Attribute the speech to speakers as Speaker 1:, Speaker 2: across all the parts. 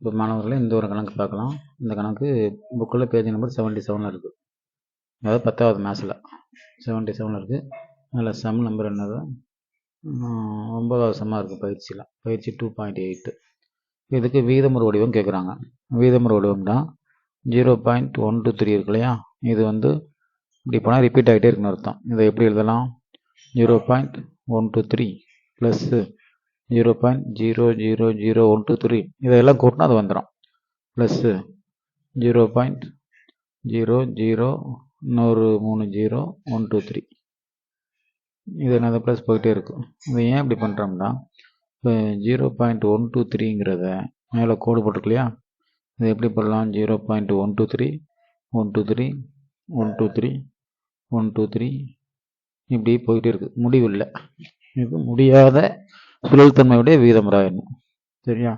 Speaker 1: இப்போ மாணவர்களே இந்த ஒரு கணக்கு பார்க்கலாம். இந்த கணக்கு புக்கில் பேஜ் நம்பர் செவன்ட்டி செவனில் இருக்குது அதாவது பத்தாவது மேத்ஸில் செவன்ட்டி செவனில் இருக்குது அதில் சம் நம்பர் என்னது? ஒன்பதாவது சம்மாக இருக்குது பயிற்சியில். பயிற்சி டூ பாயிண்ட் எயிட்டு இதுக்கு வீதமுறை வடிவம் கேட்குறாங்க வீதமுறை வடிவம்னா zero point one two three இருக்கு இல்லையா? இது வந்து இப்படி போனால் ரிப்பீட் ஆகிட்டே இருக்குன்னு அர்த்தம். இதை எப்படி எழுதலாம்? Zero point one two three plus zero point zero zero zero one two three இதெல்லாம் கூட்டினா அது வந்துடும் plus zero point zero zero இன்னொரு மூணு ஜீரோ ஒன் டூ த்ரீ இது என்னது? ப்ளஸ் போயிட்டே இருக்கும் இது ஏன் இப்படி பண்ணுறோம்னா இப்போ ஜீரோ பாயிண்ட் ஒன் டூ த்ரீங்கிறத மேலே கோடு போட்டிருக்கு இல்லையா இது எப்படி போடலாம்? Zero point one two three one two three one two three one two three இப்படி போயிட்டே இருக்குது முடிவில்லை. இது முடியாத சுழல்தன்மையுடைய வீதமுறாயிடணும் சரியா?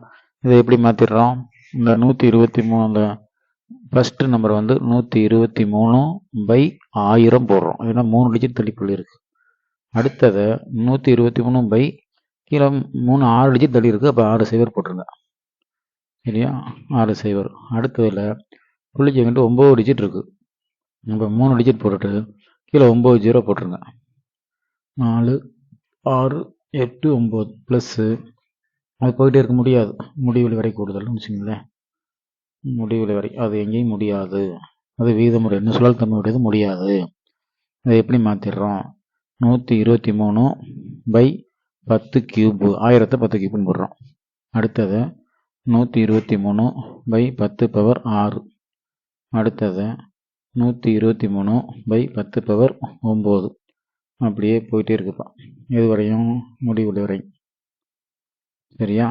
Speaker 1: இதை எப்படி மாற்றிடுறோம் இந்த நூற்றி இருபத்தி மூணு அந்த ஃபஸ்ட்டு நம்பர் வந்து நூற்றி இருபத்தி மூணு பை ஆயிரம் போடுறோம். ஏன்னா மூணு டிஜிட் தள்ளிப்புள்ளி இருக்குது அடுத்தது நூற்றி இருபத்தி மூணு பை கீழே மூணு ஆறு டிஜிட் தள்ளி இருக்குது அப்போ ஆறு சைவர் போட்டுருங்க. சரியா? ஆறு சைவர் அடுத்ததில் புள்ளி எங்கிட்ட ஒம்பது டிஜிட் இருக்குது இப்போ மூணு டிஜிட் போட்டுட்டு கீழே ஒம்பது ஜீரோ போட்டுருங்க. நாலு ஆறு எட்டு ஒம்பது ப்ளஸ்ஸு அது போயிட்டே இருக்க முடியாது. முடிவில் வரை கூடுதல்னு வச்சுங்களேன் முடிவில் வரை. அது எங்கேயும் முடியாது. அது வீதமுறை. என்ன சுழல் தன்மையுடையது முடியாது. அதை எப்படி மாற்றிடுறோம் நூற்றி இருபத்தி மூணு பை பத்து கியூபு ஆயிரத்தை பத்து கியூப்னு போடுறோம். அடுத்தது நூற்றி இருபத்தி மூணு பை பத்து பவர் ஆறு. அடுத்தது நூற்றி இருபத்தி மூணு பை பத்து பவர் ஒம்பது அப்படியே போயிட்டே இருக்குப்பா. இது வரையும். முடிவுள்ள வரை சரியா?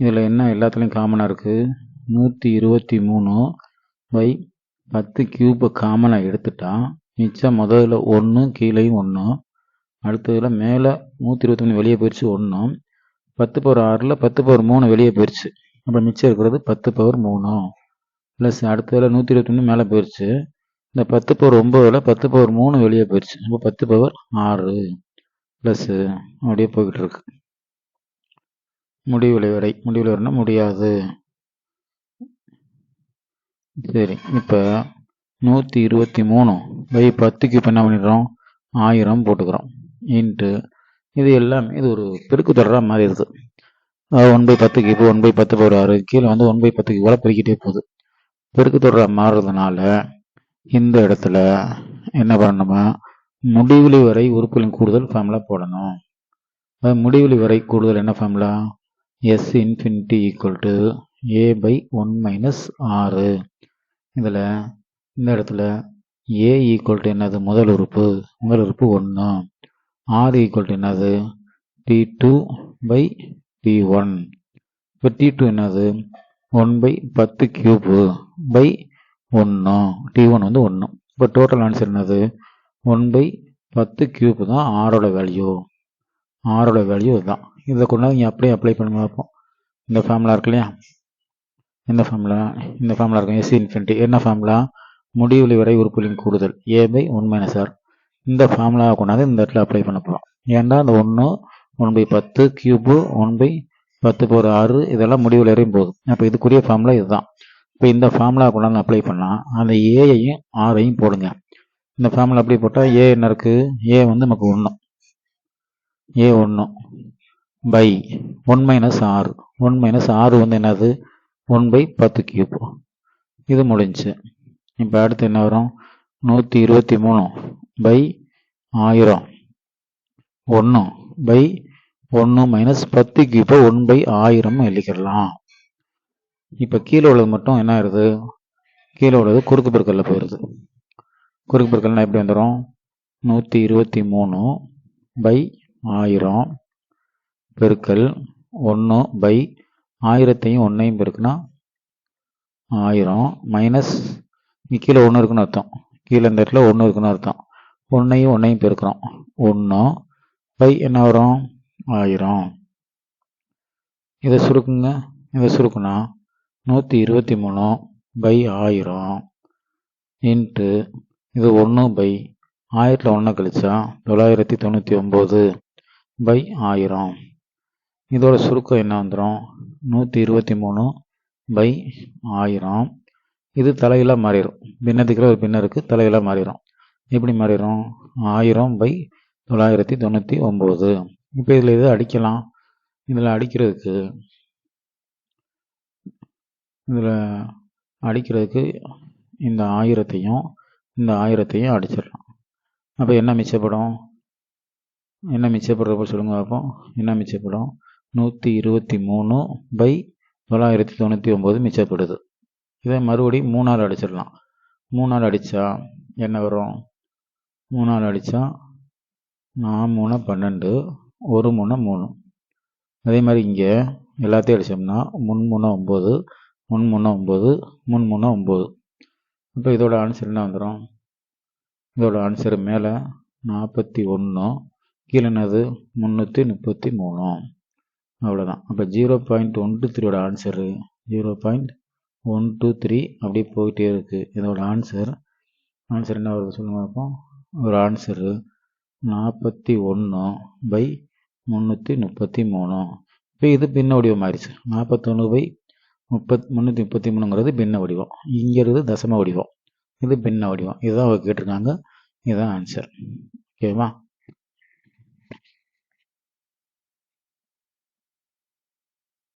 Speaker 1: இதில் என்ன எல்லாத்துலேயும் காமனாக இருக்குது நூற்றி இருபத்தி மூணு பை பத்து கியூப்பை காமனாக எடுத்துட்டா மிச்சம் முதல்ல ஒன்று கீழேயும் ஒன்று அடுத்ததில் மேலே நூற்றி இருபத்தி மூணு வெளியே போயிடுச்சு ஒன்று பத்து பவர் ஆறில் பத்து பவர் மூணு வெளியே போயிடுச்சு அப்புறம் மிச்சம் இருக்கிறது பத்து பவர் மூணு. ப்ளஸ் அடுத்ததில் நூற்றி இருபத்தி மூணு மேலே போயிடுச்சு இந்த பத்து பவர் ஒம்போதில் பத்து பவர் மூணு வெளியே போயிடுச்சு இப்போ பத்து பவர் ஆறு ப்ளஸ்ஸு அப்படியே போய்கிட்டு இருக்கு. முடிவுலை வரை. முடிவுலை வரைனா முடியாது. சரி இப்போ நூற்றி இருபத்தி மூணு பை பத்துக்கு இப்போ என்ன பண்ணிடுறோம்? ஆயிரம் போட்டுக்கிறோம். இன்ட்டு இது எல்லாமே இது ஒரு பெருக்கு தொடராக மாறிடுது அதாவது ஒன் பை பத்துக்கு இப்போ ஒன் பை பத்து பவர் ஆறு. கீழே வந்து ஒன் பை பத்துக்கு கூட பெருக்கிட்டே போகுது. பெருக்கு தொடராக மாறுறதுனால இந்த இடத்துல என்ன பண்ணணுமா? முடிவிலி வரை உறுப்புகளின் கூடுதல் ஃபார்முலா போடணும். அது முடிவிலி வரை கூடுதல் என்ன formula S infinity equal to A by one minus r இதில் இந்த இடத்துல ஏ ஈக்குவல் டு என்னது? முதல் உறுப்பு. முதல் உறுப்பு ஒன்று ஆறு ஈக்குவல் டு என்னது? T two by T one இப்போ டி டூ என்னது? ஒன் பை பத்து கியூப்பு பை ஒன்றா டி ஒன் வந்து ஒன்று இப்போ டோட்டல் ஆன்சர் என்னது? ஒன் பை பத்து கியூப் தான் ஆரோட வேல்யூ ஆரோட வேல்யூ இதுதான் இதை கொண்டாந்து இங்கே அப்படியே அப்ளை பண்ணி பார்ப்போம். இந்த ஃபார்முலா இருக்கு இல்லையா? இந்த ஃபார்முலா இந்த ஃபார்முலா இருக்கும் எஸ்சி இன்ஃபினிட்டி என்ன ஃபார்முலா முடிவுலி வரை உறுப்புகளின் கூடுதல். A by one minus r இந்த ஃபார்முலாவை கொண்டாந்து இந்த இடத்துல அப்ளை பண்ண போகிறோம் ஏன்டா இந்த ஒன்று ஒன் பை பத்து கியூபு ஒன் பை பத்து போகிற ஆறு இதெல்லாம் முடிவில் வரையும் போகுது. அப்போ இதுக்குரிய ஃபார்முலா இதுதான். இப்போ இந்த ஃபார்முலா கொண்டாந்து அப்ளை பண்ணால் அந்த ஏயையும் ஆரையும் போடுங்க. இந்த ஃபார்முலா அப்படி போட்டால் ஏ என்ன இருக்குது ஏ வந்து நமக்கு ஒன்று ஏ ஒன்று by one minus r one minus r வந்து என்னது? ஒன் பை பத்து கியூப் இது முடிஞ்சு. இப்போ அடுத்து என்ன வரும்? நூற்றி இருபத்தி மூணு பை ஆயிரம். ஒன்று பை ஒன்று மைனஸ் பத்து கியூப்பை ஒன் பை ஆயிரம் எழுதிக்கிடலாம் இப்போ கீழே உள்ளது மட்டும் என்ன ஆயிருது கீழே உள்ளது குறுக்கு பெருக்கல்ல போயிடுது. குறுக்கு பெருக்கல்னா எப்படி வந்துடும் நூற்றி இருபத்தி மூணு பை ஆயிரம் பெருக்கல் ஒன்று பை ஆயிரத்தையும் ஒன்றையும் பெருக்குனா ஆயிரம் மைனஸ் கீழே ஒன்று இருக்குன்னு அர்த்தம். கீழே இந்த இடத்துல ஒன்று இருக்குன்னு அர்த்தம். ஒன்றையும் ஒன்றையும் பெருக்கிறோம். ஒன்று பை என்ன வரும்? ஆயிரம். இதை சுருக்குங்க. இதை சுருக்குனா நூற்றி இருபத்தி மூணு பை ஆயிரம் இன்ட்டு இது ஒன்று பை ஆயிரத்தில் ஒன்று கழிச்சா தொள்ளாயிரத்தி தொண்ணூற்றி ஒம்பது பை ஆயிரம். இதோட சுருக்கம் என்ன வந்துடும் நூற்றி இருபத்தி மூணு பை ஆயிரம். இது தலைகளாக மாறிடும் பின்னத்துக்கிற ஒரு பின்னருக்கு இருக்குது தலைகளாக மாறிடும் எப்படி மாறிடும் ஆயிரம் பை தொள்ளாயிரத்தி தொண்ணூற்றி ஒம்பது. இப்போ இதில் எது அடிக்கலாம்? இதில் அடிக்கிறதுக்கு இதில் அடிக்கிறதுக்கு இந்த ஆயிரத்தையும் இந்த ஆயிரத்தையும் அடிச்சிடலாம். அப்போ என்ன மிச்சப்படும்? என்ன மிச்சப்படுறப்ப சொல்லுங்க பார்ப்போம். என்ன மிச்சப்படும்? நூற்றி இருபத்தி மூணு பை தொள்ளாயிரத்தி தொண்ணூற்றி ஒம்பது மிச்சப்படுது. இதை மறுபடியும் மூணால் அடிச்சிடலாம். மூணால் அடித்தா என்ன வரும்? மூணால் அடித்தா நான் மூணு பன்னெண்டு ஒரு மூணு மூணு. அதே மாதிரி இங்கே எல்லாத்தையும் அடித்தோம்னா முன் மூணு ஒம்பது முன் மூணு ஒம்பது முன் மூணு ஒம்பது இப்போ இதோட ஆன்சர் என்ன வந்துடும் இதோட ஆன்சர் மேலே நாற்பத்தி ஒன்று கீழே என்னது முந்நூற்றி முப்பத்தி மூணு. அவ்வளோதான் அப்போ ஜீரோ பாயிண்ட் ஒன் டூ த்ரீயோட answer zero point one two three அப்படியே போயிட்டே இருக்குது இதோட ஆன்சர் ஆன்சர் என்ன வருது சொல்லுங்க பார்ப்போம் ஒரு ஆன்சரு நாற்பத்தி ஒன்று பை முந்நூற்றி முப்பத்தி மூணு. இப்போ இது பின்ன வடிவம் ஆயிடுச்சு நாற்பத்தொன்று பை முப்பத் முந்நூற்றி முப்பத்தி மூணுங்கிறது பின்ன வடிவம். இங்கிறது தசம வடிவம். இது பின்ன வடிவம். இதுதான் அவங்க கேட்டிருக்காங்க. இதுதான் ஆன்சர் ஓகேவா